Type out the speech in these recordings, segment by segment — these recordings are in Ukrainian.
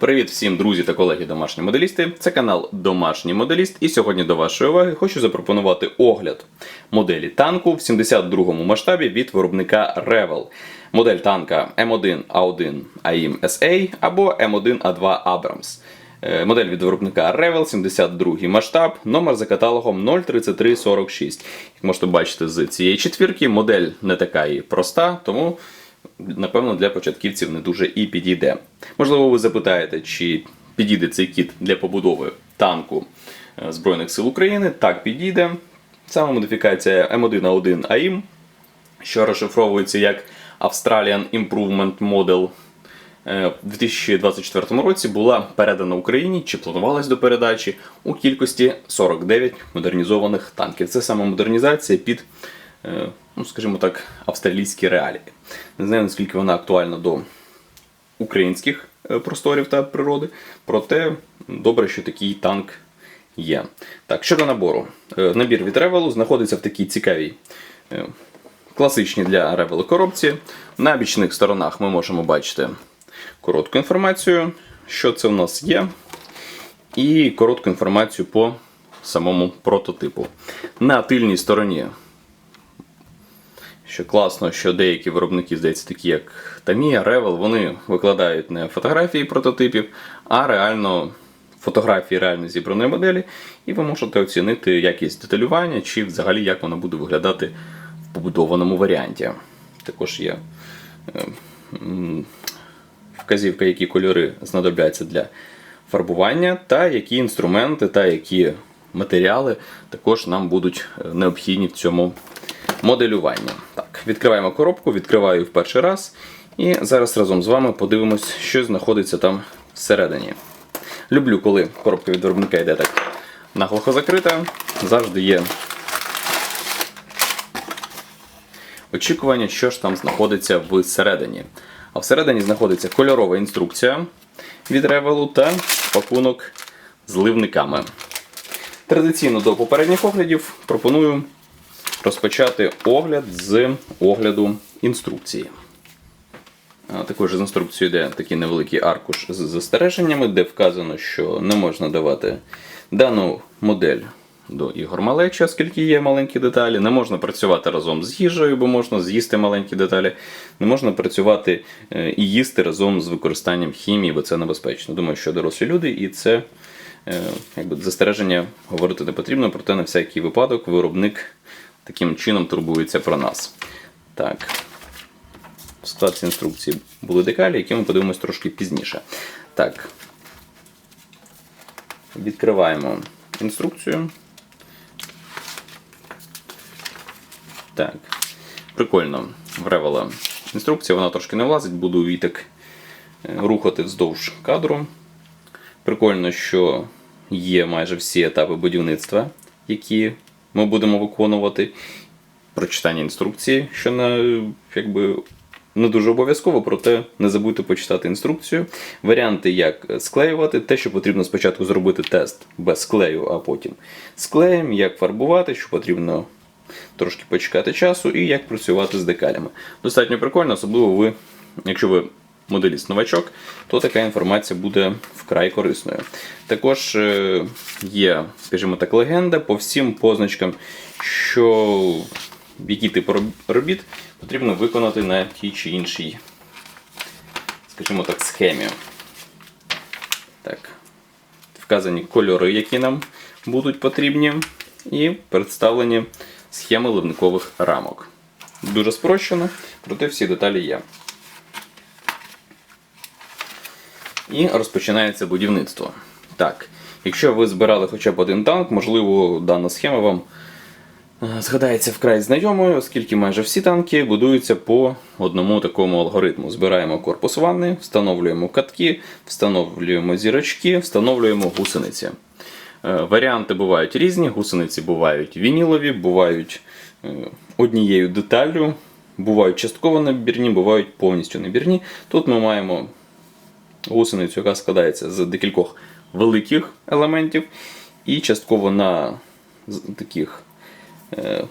Привіт всім друзі та колеги домашні моделісти. Це канал Домашній Моделіст. І сьогодні до вашої уваги хочу запропонувати огляд моделі танку в 72-му масштабі від виробника Revel. Модель танка М1А1 AIM SA або М1А2 Abrams. Е, Модель від виробника Revel, 72 масштаб, номер за каталогом 03346. Як можете бачити з цієї четвірки, модель не така і проста, тому напевно, для початківців не дуже і підійде. Можливо, ви запитаєте, чи підійде цей кіт для побудови танку е, Збройних сил України. Так, підійде. Саме модифікація М1А1 AIM, що розшифровується як Australian Improvement Model. е, В 2024 році була передана Україні чи планувалась до передачі у кількості 49 модернізованих танків. Це саме модернізація під ну, скажімо так, австралійські реалії. Не знаю, наскільки вона актуальна до українських е, просторів та природи, проте добре, що такий танк є. Так, щодо набору. Е, Набір від Ревелу знаходиться в такій цікавій. е, Класичній для Ревелу коробці. На бічних сторонах ми можемо бачити коротку інформацію, що це в нас є, і коротку інформацію по самому прототипу. На тильній стороні що класно, що деякі виробники, здається, такі як Tamiya, Revel, вони викладають не фотографії прототипів, а реально фотографії реально зібраної моделі, і ви можете оцінити якість деталювання чи взагалі як воно буде виглядати в побудованому варіанті. Також є е, вказівка, які кольори знадобляться для фарбування, та які інструменти та які матеріали також нам будуть е, необхідні в цьому моделюванні. Так, відкриваємо коробку, відкриваю в перший раз. І зараз разом з вами подивимось, що знаходиться там всередині. Люблю, коли коробка від виробника йде так наглухо закрита. Завжди є очікування, що ж там знаходиться всередині. А всередині знаходиться кольорова інструкція від Ревелу та пакунок з ливниками. Традиційно до попередніх оглядів пропоную розпочати огляд з огляду інструкції. Також з інструкцією йде такий невеликий аркуш з застереженнями, де вказано, що не можна давати дану модель до ігор малечі, оскільки є маленькі деталі. Не можна працювати разом з їжею, бо можна з'їсти маленькі деталі. Не можна працювати е, і їсти разом з використанням хімії, бо це небезпечно. Думаю, що дорослі люди, і це е, якби, застереження говорити не потрібно, проте на всякий випадок виробник таким чином турбується про нас. Так. В складці інструкції були декалі, які ми подивимось трошки пізніше. Так. Відкриваємо інструкцію. Так. Прикольно. Вревела інструкція, вона трошки не влазить, буду її так е, рухати вздовж кадру. Прикольно, що є майже всі етапи будівництва, які ми будемо виконувати. Прочитання інструкції, що не, якби, не дуже обов'язково, проте не забудьте почитати інструкцію. Варіанти, як склеювати, те, що потрібно спочатку зробити тест без склею, а потім з клеєм, як фарбувати, що потрібно трошки почекати часу, і як працювати з декалями. Достатньо прикольно, особливо ви, якщо ви моделіст новачок, то така інформація буде вкрай корисною. Також е, є, скажімо так, легенда по всім позначкам, що який тип робіт потрібно виконати на тій чи іншій, скажімо так, схемі. Так. Вказані кольори, які нам будуть потрібні, і представлені схеми ливникових рамок. Дуже спрощено, проте всі деталі є. І розпочинається будівництво. Так, якщо ви збирали хоча б один танк, можливо, дана схема вам е, згадається вкрай знайомою, оскільки майже всі танки будуються по одному такому алгоритму. Збираємо корпус ванни, встановлюємо катки, встановлюємо зірочки, встановлюємо гусениці. Е, Варіанти бувають різні, гусениці бувають вінілові, бувають е, однією деталлю, бувають частково набірні, бувають повністю набірні. Тут ми маємо гусеницю, яка складається з декількох великих елементів, і частково на таких е,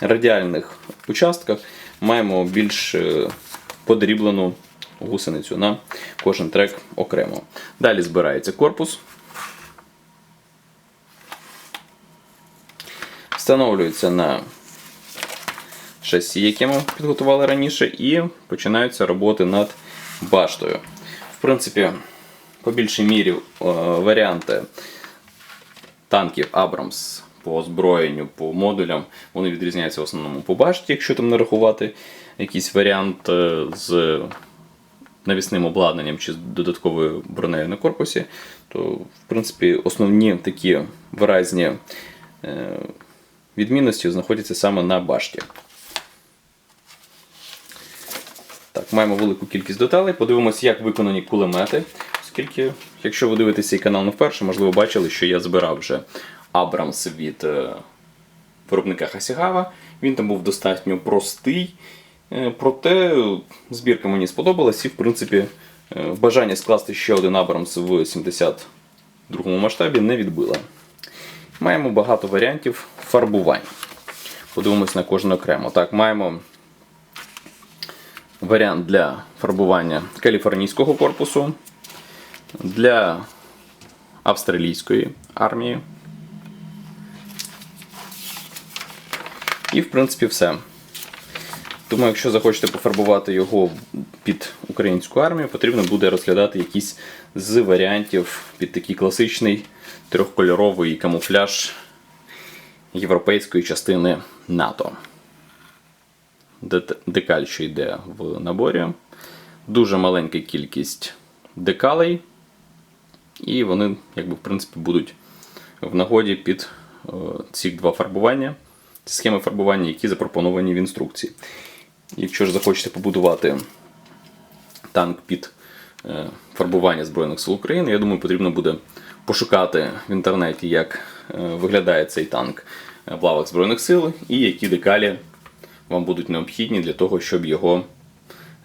радіальних участках маємо більш е, подріблену гусеницю на кожен трек окремо. Далі збирається корпус. Встановлюється на шасі, яке ми підготували раніше, і починаються роботи над баштою. В принципі, по більшій мірі е, варіанти танків Абрамс по озброєнню, по модулям, вони відрізняються в основному по башті, якщо там нарахувати якийсь варіант е, з навісним обладнанням чи з додатковою бронею на корпусі, то в принципі основні такі виразні е, відмінності знаходяться саме на башті. Так, маємо велику кількість деталей. Подивимося, як виконані кулемети. Оскільки, якщо ви дивитеся цей канал не вперше, можливо, бачили, що я збирав вже Абрамс від е, виробника Хасігава. Він там був достатньо простий. Е, Проте збірка мені сподобалась і, в принципі, е, бажання скласти ще один Абрамс в 72-му масштабі не відбила. Маємо багато варіантів фарбувань. Подивимось на кожен окремо. Так, маємо варіант для фарбування каліфорнійського корпусу, для австралійської армії. І, в принципі, все. Думаю, якщо захочете пофарбувати його під українську армію, потрібно буде розглядати якийсь з варіантів під такий класичний трьохкольоровий камуфляж європейської частини НАТО. Декаль, що йде в наборі. Дуже маленька кількість декалей, і вони, якби, в принципі, будуть в нагоді під е, ці два фарбування, схеми фарбування, які запропоновані в інструкції. Якщо ж захочете побудувати танк під е, фарбування Збройних сил України, я думаю, потрібно буде пошукати в інтернеті, як е, виглядає цей танк в лавах Збройних сил і які декалі вам будуть необхідні для того, щоб його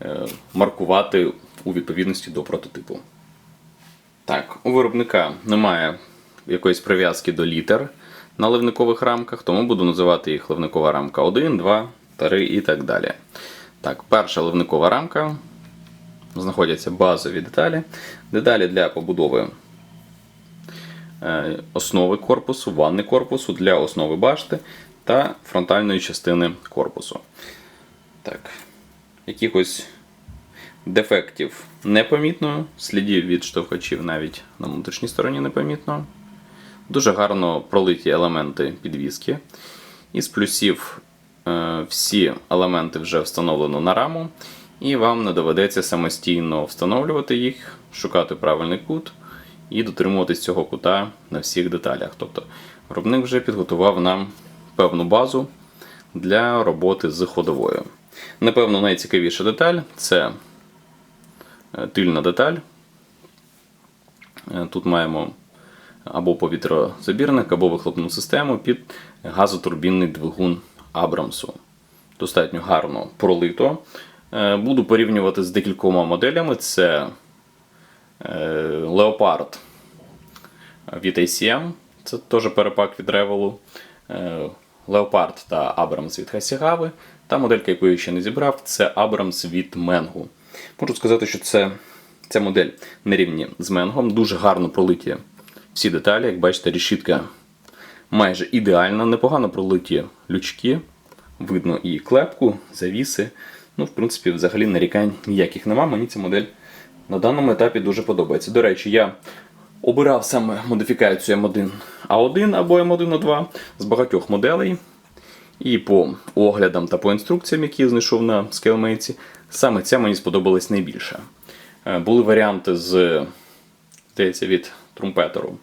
е, маркувати у відповідності до прототипу. Так, у виробника немає якоїсь прив'язки до літер на ливникових рамках, тому буду називати їх ливникова рамка 1, 2, 3 і так далі. Так, перша ливникова рамка. Знаходяться базові деталі. Деталі для побудови е, основи корпусу, ванни корпусу для основи башти та фронтальної частини корпусу. Так, якихось дефектів непомітно, слідів від штовхачів навіть на внутрішній стороні непомітно. Дуже гарно пролиті елементи підвіски. Із плюсів е, всі елементи вже встановлено на раму, і вам не доведеться самостійно встановлювати їх, шукати правильний кут і дотримуватись цього кута на всіх деталях. Тобто виробник вже підготував нам певну базу для роботи з ходовою. Напевно, найцікавіша деталь це е, тильна деталь. Е, Тут маємо або повітрозабірник, або вихлопну систему під газотурбінний двигун Абрамсу. Достатньо гарно пролито. Е, Буду порівнювати з декількома моделями. Це Leopard від ACM, це теж перепак від Revol. Leopard та Abrams від Хасігави. Та моделька, яку я ще не зібрав, це Abrams від Менгу. Можу сказати, що це, ця модель на рівні з Менгом. Дуже гарно пролиті всі деталі. Як бачите, решітка майже ідеальна, непогано пролиті лючки. Видно і клепку, завіси. Ну, в принципі, взагалі нарікань ніяких нема. Мені ця модель на даному етапі дуже подобається. До речі, я обирав саме модифікацію М1 А1 або М1 А2 з багатьох моделей. І по оглядам та по інструкціям, які я знайшов на Scalemates, саме ця мені сподобалась найбільше. Е, Були варіанти з, здається, від трумпетеру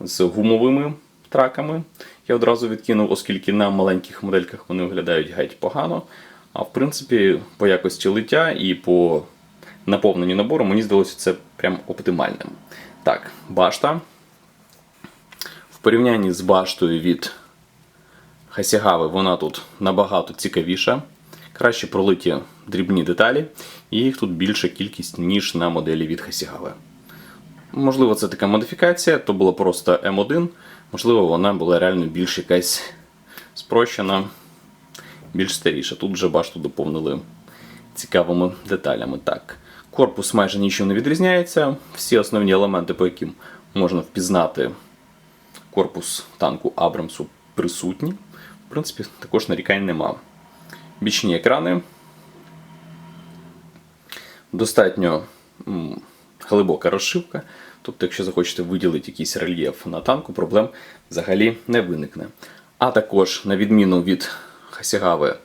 з гумовими траками. Я одразу відкинув, оскільки на маленьких модельках вони виглядають геть погано. А в принципі, по якості лиття і по наповненню набору мені здалося це прям оптимальним. Так, башта. В порівнянні з баштою від Хасігави вона тут набагато цікавіша. Краще пролиті дрібні деталі, і їх тут більша кількість, ніж на моделі від Хасігави. Можливо, це така модифікація, то було просто М1, можливо, вона була реально більш якась спрощена, більш старіша. Тут вже башту доповнили цікавими деталями. Так, Корпус майже нічим не відрізняється. Всі основні елементи, по яким можна впізнати корпус танку Абрамсу присутні. В принципі, також нарікань нема. Бічні екрани. Достатньо глибока розшивка. Тобто, якщо захочете виділити якийсь рельєф на танку, проблем взагалі не виникне. А також, на відміну від Хасігави,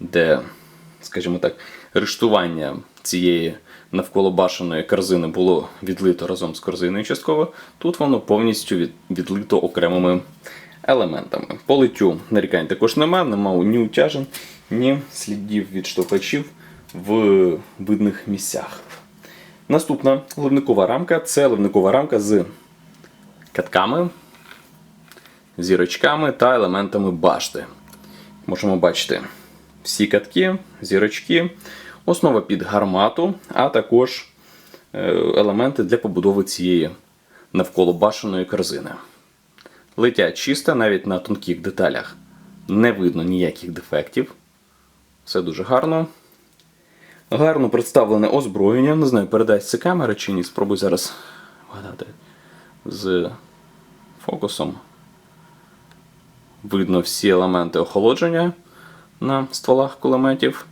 де, скажімо так, рештування цієї навколобашеної корзини було відлито разом з корзиною частково, тут воно повністю від, відлито окремими елементами. По литтю нарікань також немає, немає ні утяжень, ні слідів від штовхачів в видних місцях. Наступна ливникова рамка це ливникова рамка з катками, зірочками та елементами башти. Можемо бачити всі катки, зірочки, основа під гармату, а також е, елементи для побудови цієї навколо башеної корзини. Летять чисто, навіть на тонких деталях не видно ніяких дефектів. Все дуже гарно. Гарно представлене озброєння. Не знаю, передасть це камера чи ні. Спробуй зараз вгадати з фокусом. Видно всі елементи охолодження на стволах кулеметів.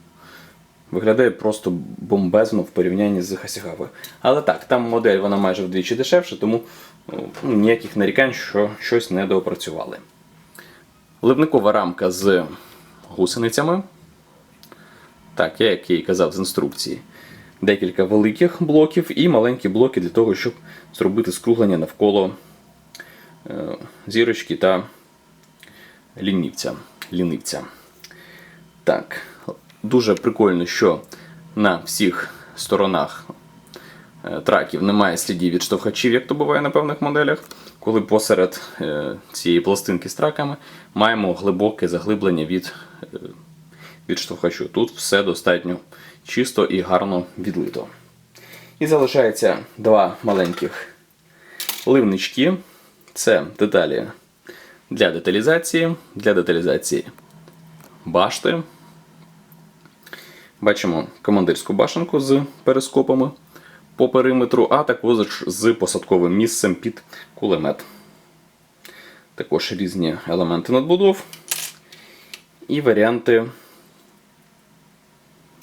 Виглядає просто бомбезно в порівнянні з Хасігавою. Але так, там модель вона майже вдвічі дешевша, тому ну, ніяких нарікань, що щось не доопрацювали. Ливникова рамка з гусеницями. Так, я як я і казав з інструкції. Декілька великих блоків і маленькі блоки для того, щоб зробити скруглення навколо е, зірочки та лінівця. лінивця. Так, дуже прикольно, що на всіх сторонах е, траків немає слідів від штовхачів, як то буває на певних моделях. Коли посеред е, цієї пластинки з траками маємо глибоке заглиблення від, е, від штовхачу. Тут все достатньо чисто і гарно відлито. І залишається два маленьких ливнички. Це деталі для деталізації, для деталізації башти. Бачимо командирську башенку з перископами по периметру, а також з посадковим місцем під кулемет. Також різні елементи надбудов і варіанти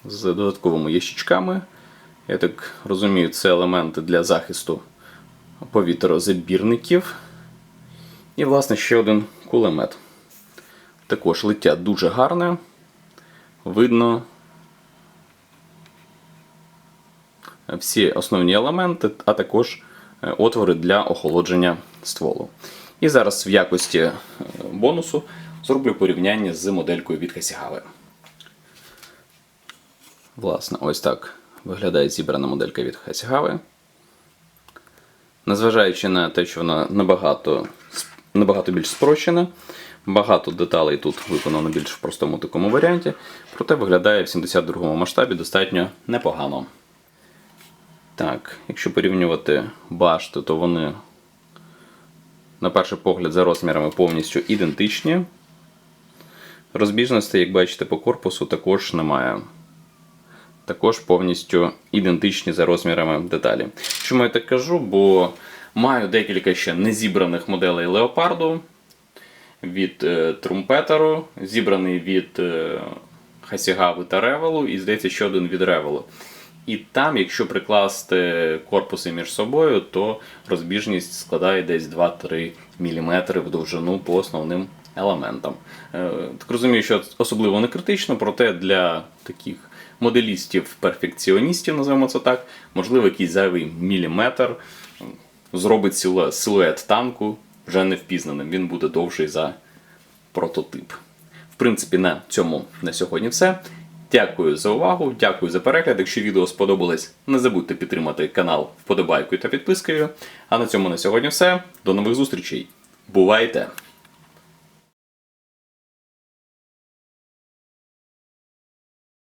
з додатковими ящичками. Я так розумію, це елементи для захисту повітрозабірників. І, власне, ще один кулемет. Також лиття дуже гарне. Видно всі основні елементи, а також е, отвори для охолодження стволу. І зараз в якості е, бонусу зроблю порівняння з моделькою від Хасігави. Власне, ось так виглядає зібрана моделька від Хасігави. Незважаючи на те, що вона набагато, набагато більш спрощена, багато деталей тут виконано більш в простому такому варіанті, проте виглядає в 72 му масштабі достатньо непогано. Так, якщо порівнювати башти, то вони, на перший погляд, за розмірами повністю ідентичні. Розбіжностей, як бачите, по корпусу також немає. Також повністю ідентичні за розмірами деталі. Чому я так кажу? Бо маю декілька ще незібраних моделей леопарду від е, Трумпетеру, зібраний від е, Хасігави та Ревелу, і здається, ще один від Ревелу. І там, якщо прикласти корпуси між собою, то розбіжність складає десь 2-3 мм в довжину по основним елементам. Е, Так розумію, що особливо не критично, проте для таких моделістів-перфекціоністів, називаємо це так, можливо, якийсь зайвий міліметр зробить силует танку вже не впізнаним. Він буде довший за прототип. В принципі, на цьому на сьогодні все. Дякую за увагу, дякую за перегляд. Якщо відео сподобалось, не забудьте підтримати канал вподобайкою та підпискою. А на цьому на сьогодні все. До нових зустрічей. Бувайте!